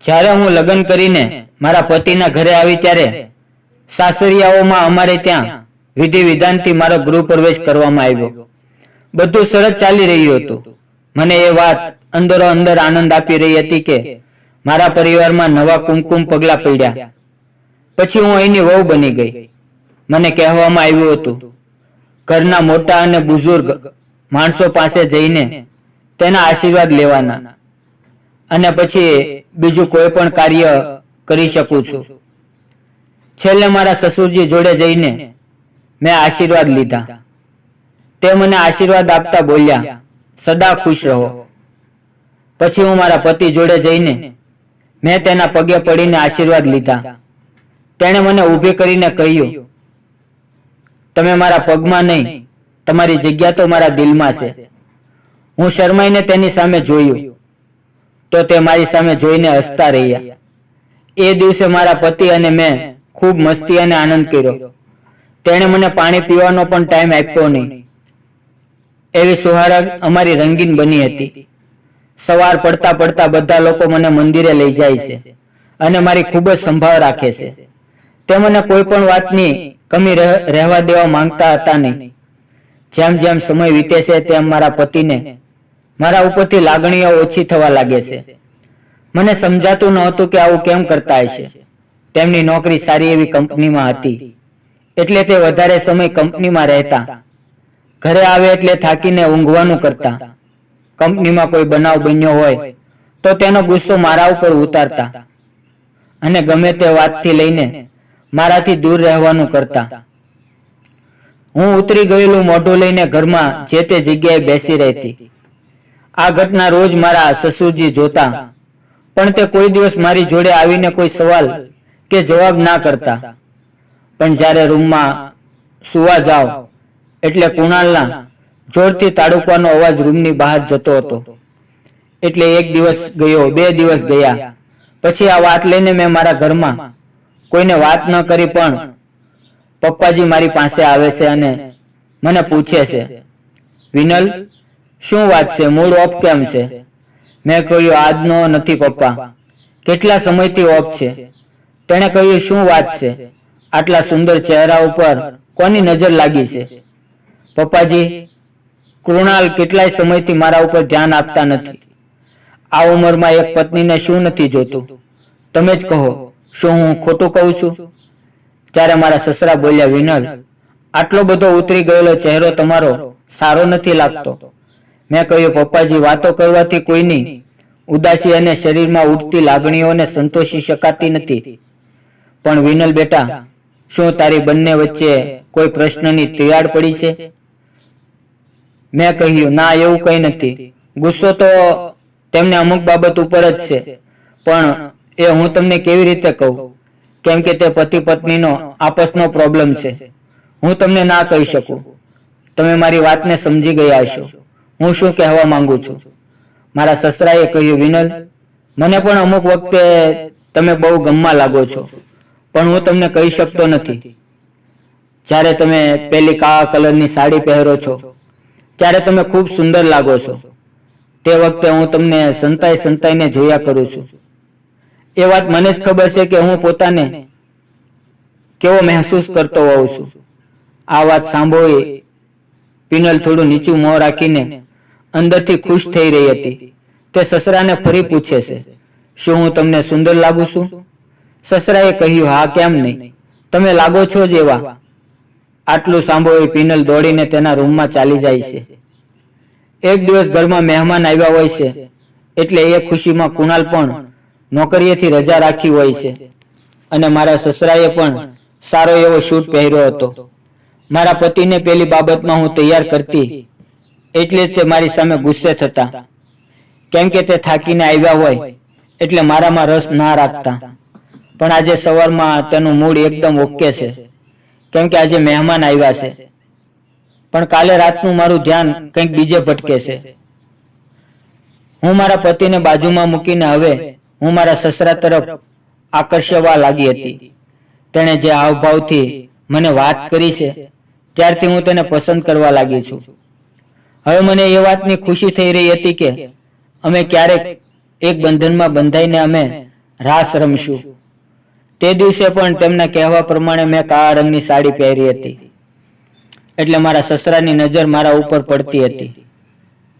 જ્યારે હું લગ્ન કરીને મારા પતિના ઘરે આવી ત્યારે સાસરિયાઓમાં અમારે ત્યાં વિધિ વિધાનથી મારો ગૃહ પ્રવેશ કરવામાં આવ્યો. બધું સરસ ચાલી રહ્યું હતું. મને એ વાત અંદરો અંદર આનંદ આપી રહી હતી કે મારા પરિવારમાં નવા કુમકુમ પગલા પડ્યા. પછી હું અહીંની વહુ બની ગઈ. મને કહેવામાં આવ્યું હતું, ઘરના મોટા અને બુઝુર્ગ માણસો પાસે જઈને તેના આશીર્વાદ લેવાના. અને પછી બીજું કોઈ પણ કાર્ય કરી શકું છું. છેલ્લે મારા સસુરજી જોડે જઈને મેં આશીર્વાદ લીધા. તે મને આશીર્વાદ આપતા બોલ્યા, સદા ખુશ રહો. પછી હું મારા પતિ જોડે જઈને મેં તેના પગે પડીને આશીર્વાદ લીધા. તેણે મને ઊભી કરીને કહ્યું, તમે મારા પગમાં નહીં, તમારી જગ્યા તો મારા દિલમાં છે. હું શરમાઈને તેની સામે જોયું. તો તે મારી સામે જોઈને હસતા રહ્યા. એ દિવસે મારા પતિ અને મેં ખૂબ મસ્તી અને આનંદ કર્યો. તેણે મને પાણી પીવાનો પણ ટાઈમ આપ્યો નહીં. એવી સુહારા અમારી રંગીન બની હતી. સવાર પડતા પડતા બધા લોકો મને મંદિરે લઈ જાય છે અને મારી ખૂબ જ સંભાળ રાખે છે. તે મને કોઈ પણ વાતની કમી રહ- રહેવા દેવા માંગતા હતા નહીં. જેમ જેમ સમય વીતે છે તેમ મારા પતિને મારા ઉપરથી લાગણીઓ ઓછી થવા લાગે છે. મને સમજાતું નહોતું કે આવું કેમ કરતા હશે. તેમની નોકરી સારી એવી કંપનીમાં હતી. એટલે તે વધારે સમય કંપનીમાં રહેતા. ઘરે આવે એટલે થાકીને ઊંઘવાનું કરતા. કંપનીમાં કોઈ બનાવ બન્યો હોય, તો તેનો ગુસ્સો મારા ઉપર ઉતારતા. અને ગમે તે વાતથી લઈને મારાથી દૂર રહેવાનું કરતા. હું ઉતરી ગયેલું મોઢું લઈને ઘરમાં જે તે જગ્યાએ બેસી રહેતી. આ ઘટના રોજ મારા સસુરજી જોતા. પણ તે કોઈ દિવસ મારી જોડે આવીને કોઈ સવાલ કે જવાબ ના કરતા. પણ જ્યારે રૂમમાં સુવા જાઓ એટલે કુણાલના જોરથી તાડુકવાનો અવાજ રૂમની બહાર જતો હતો. એટલે એક દિવસ ગયો, બે દિવસ ગયા. પછી આ વાત લઈને મેં મારા ઘરમાં કોઈને વાત ન કરી પણ પપ્પાજી મારી પાસે આવે છે અને મને પૂછે છે, વિનલ શું વાત છે? મૂડ ઓફ કેમ છે? મેં કહ્યું, આજનો નથી પપ્પા. કેટલા સમયથી ઓફ છે? તેણે કહ્યું, શું વાત છે? આટલા સુંદર ચહેરા ઉપર કોની નજર લાગી છે? પપ્પાજી, કૃણાલ કેટલાય સમયથી મારા ઉપર ધ્યાન આપતા નથી. આ ઉંમરમાં એક પત્નીને શું નથી જોતું? તમે જ કહો, શું હું ખોટું કહું છું? ત્યારે મારા સસરા બોલ્યા વિનલ, આટલો બધો ઉતરી ગયેલો ચહેરો તમારો સારો નથી લાગતો. મેં કહ્યું, પપ્પાજી, વાતો કરવાથી કોઈની ઉદાસી અને શરીરમાં ઉઠતી લાગણીઓને સંતોષી શકાતી નથી. પણ વિનલ બેટા, શું તારી બંને વચ્ચે કોઈ પ્રશ્નની તિરાડ પડી છે? મેં કહ્યું, ના, એવું કંઈ નથી. ગુસ્સો તો તેમને અમુક બાબત ઉપર જ છે. પણ એ હું તમને કેવી રીતે કહું? કેમ કે તે પતિ પત્નીનો આપસનો પ્રોબ્લેમ છે. હું તમને ના કહી શકું. તમે મારી વાતને સમજી ગયા હશો. હું શું કહેવા માંગુ છું? મારા સસરાએ કહ્યું, વિનલ, મને પણ અમુક વખતે તમે બહુ ગમમાં લાગો છો, પણ હું તમને કહી શકતો નથી. જ્યારે તમે પેલી કાળા કલરની સાડી પહેરો છો, ત્યારે તમે ખૂબ સુંદર લાગો છો. તે વખતે હું તમને સંતાઈ સંતાઈને જોયા કરું છું. એ વાત મને જ ખબર છે કે હું પોતાને કેવો મહેસૂસ કરતો હોઉં છું. આ વાત સાંભળી પિનલ થોડું નીચું મોં રાખીને અંદરથી ખુશ થઈ રહી હતી તે સસરાને ફરી પૂછે છે, શું હું તમને સુંદર લાગુ છું? સસરાએ કહ્યું, હા, કેમ નહીં? તમે લાગો છો જ એવા આટલું સાંભળવી પીનલ દોડીને તેના રૂમમાં ચાલી જાય છે. એક દિવસ ઘરમાં મહેમાન આવ્યા હોય છે, એટલે એ ખુશીમાં કુણાલ પણ નોકરીએથી રજા રાખી હોય છે. અને મારા સસરાએ પણ સારો એવો શૂટ પહેર્યો હતો. મારા પતિને પેલી બાબતમાં હું તૈયાર કરતી એટલે તે મારી સામે ગુસ્સે થતા. કેમ કે તે થાકીને આવ્યા હોય, એટલે મારામાં રસ ના રાખતા. પણ આજે સવારમાં તેનું મૂડ એકદમ ઓકે છે. કેમ કે આજે મહેમાન આવ્યા છે. પણ કાલે રાતનું મારું ધ્યાન કંઈક બીજે ભટકે છે. હું મારા પતિને બાજુમાં મૂકીને હવે હું મારા સસરા તરફ આકર્ષવા લાગી હતી. તેણે જે હાવભાવથી મને વાત કરી છે, ત્યારથી હું તેને પસંદ કરવા લાગી છું. હવે મને એ વાતની ખુશી થઈ રહી હતી કે અમે ક્યારેક એક બંધનમાં બંધાઈને અમે રાસ રમશું. તે દિવસે પણ તેમના કહેવા પ્રમાણે મેં કાળા રંગની સાડી પહેરી હતી. એટલે મારા સસરાની નજર મારા ઉપર પડતી હતી.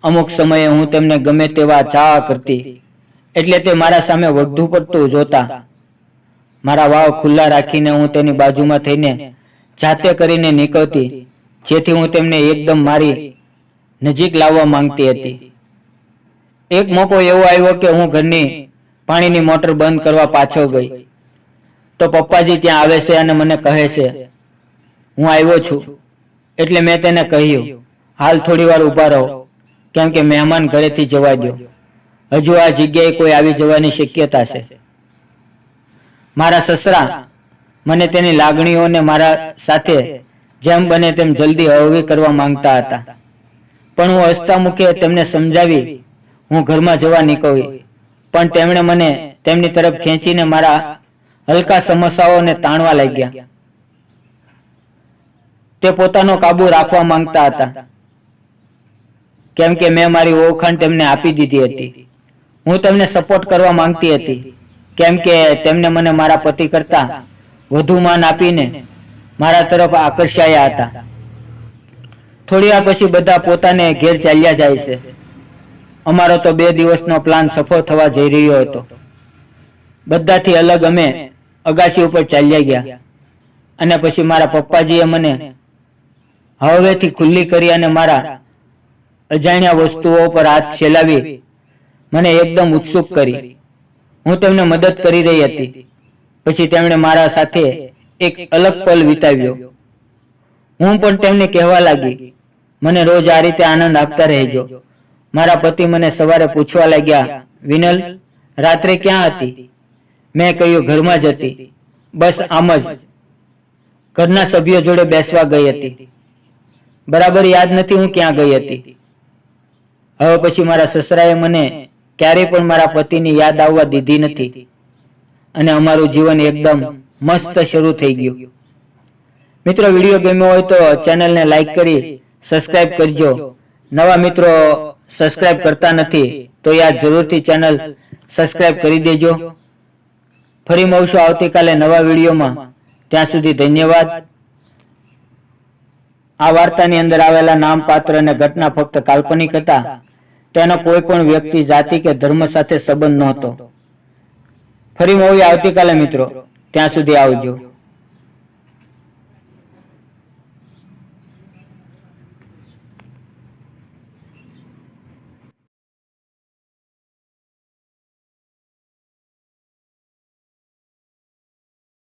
અમુક સમયે હું તેમને ગમે તેવા ચા કરતી, એટલે તે મારા સામે વધુ પડતું જોતા. મારા વાવ ખુલ્લા રાખીને હું તેની બાજુમાં થઈને જાતે કરીને નીકળતી, જેથી હું તેમને એકદમ મારી નજીક લાવવા માંગતી હતી. એક મોકો એવો આવ્યો કે હું ઘરની પાણીની મોટર બંધ કરવા પાછો ગઈ. તો પપ્પાજી ત્યાં આવે છે અને મને કહે છે, હું આવ્યો છું. એટલે મેં તેને કહ્યું, હાલ થોડી વાર ઊભા રહો, કેમ કે મહેમાન ઘરેથી જવા દો હજુ આ જગ્યાએ કોઈ આવી જવાની શક્યતા છે. મારા સસરા મને તેની લાગણીઓને મારા સાથે જેમ બને તેમ જલ્દી હળવી કરવા માંગતા હતા. પણ હું હસતા મુખે તેમને સમજાવી, હું ઘરમાં જવા નીકળી. પણ તેમણે મને તેમની તરફ ખેંચીને મારા હલકા સમસ્યાઓને તાણવા લાગ્યા. તે પોતાનો કાબુ રાખવા માંગતા હતા. કેમ કે મેં મારી ઓળખાણ તેમને આપી દીધી હતી. હું તેમને સપોર્ટ કરવા માંગતી હતી. કેમ કે તેમને મને મારા પતિ કરતા વધુ માન આપીને મારા તરફ આકર્ષાયા હતા. થોડી વાર પછી બધા પોતાને ઘેર ચાલ્યા જાય છે. અમારો તો બે દિવસનો પ્લાન સફળ થવા જઈ રહ્યો હતો. બધાથી અલગ અમે અગાસી ઉપર ચાલ્યા ગયા. અને પછી મારા પપ્પાજીએ મને હવેથી ખુલ્લી કરી અને મારા અજાણ્યા વસ્તુઓ પર હાથ ફેલાવી મને એકદમ ઉત્સુક કરી. હું તેમને મદદ કરી રહી હતી. પછી તેમણે મારા સાથે એક અલગ પલ વિતાવ્યો. હું પણ તેમને કહેવા લાગી મને રોજ આ રીતે આનંદ આપતા રહેજો. મારા પતિ મને સવારે પૂછવા લાગ્યા, વિનલ, રાત્રે ક્યાં હતી? મેં કહ્યું, ઘરમાં જ હતી. બસ આમ જ. ઘરના સભ્યો જોડે બેસવા ગઈ હતી. બરાબર યાદ નથી હું ક્યાં ગઈ હતી. હવે પછી મારા સસરાએ મને ક્યારેય પણ મારા પતિની યાદ આવવા દીધી નથી. અને અમારું જીવન એકદમ મસ્ત શરૂ થઈ ગયું. મિત્રો, વીડિયો ગમ્યો હોય તો ચેનલને લાઈક કરી સબસ્ક્રાઇબ કરજો. નવા મિત્રો સબસ્ક્રાઇબ કરતા નથી, તો યાર જરૂરથી ચેનલ સબસ્ક્રાઇબ કરી દેજો. ફરી મળશું આવતીકાલે નવા વિડીયોમાં. ત્યાં સુધી ધન્યવાદ. આ વાર્તાની અંદર આવેલા નામ પાત્ર અને ઘટના ફક્ત કાલ્પનિક હતા. તેનો કોઈ પણ વ્યક્તિ, જાતિ કે ધર્મ સાથે સંબંધ નહોતો. ફરી મળીએ આવતીકાલે મિત્રો. ત્યાં સુધી આવજો.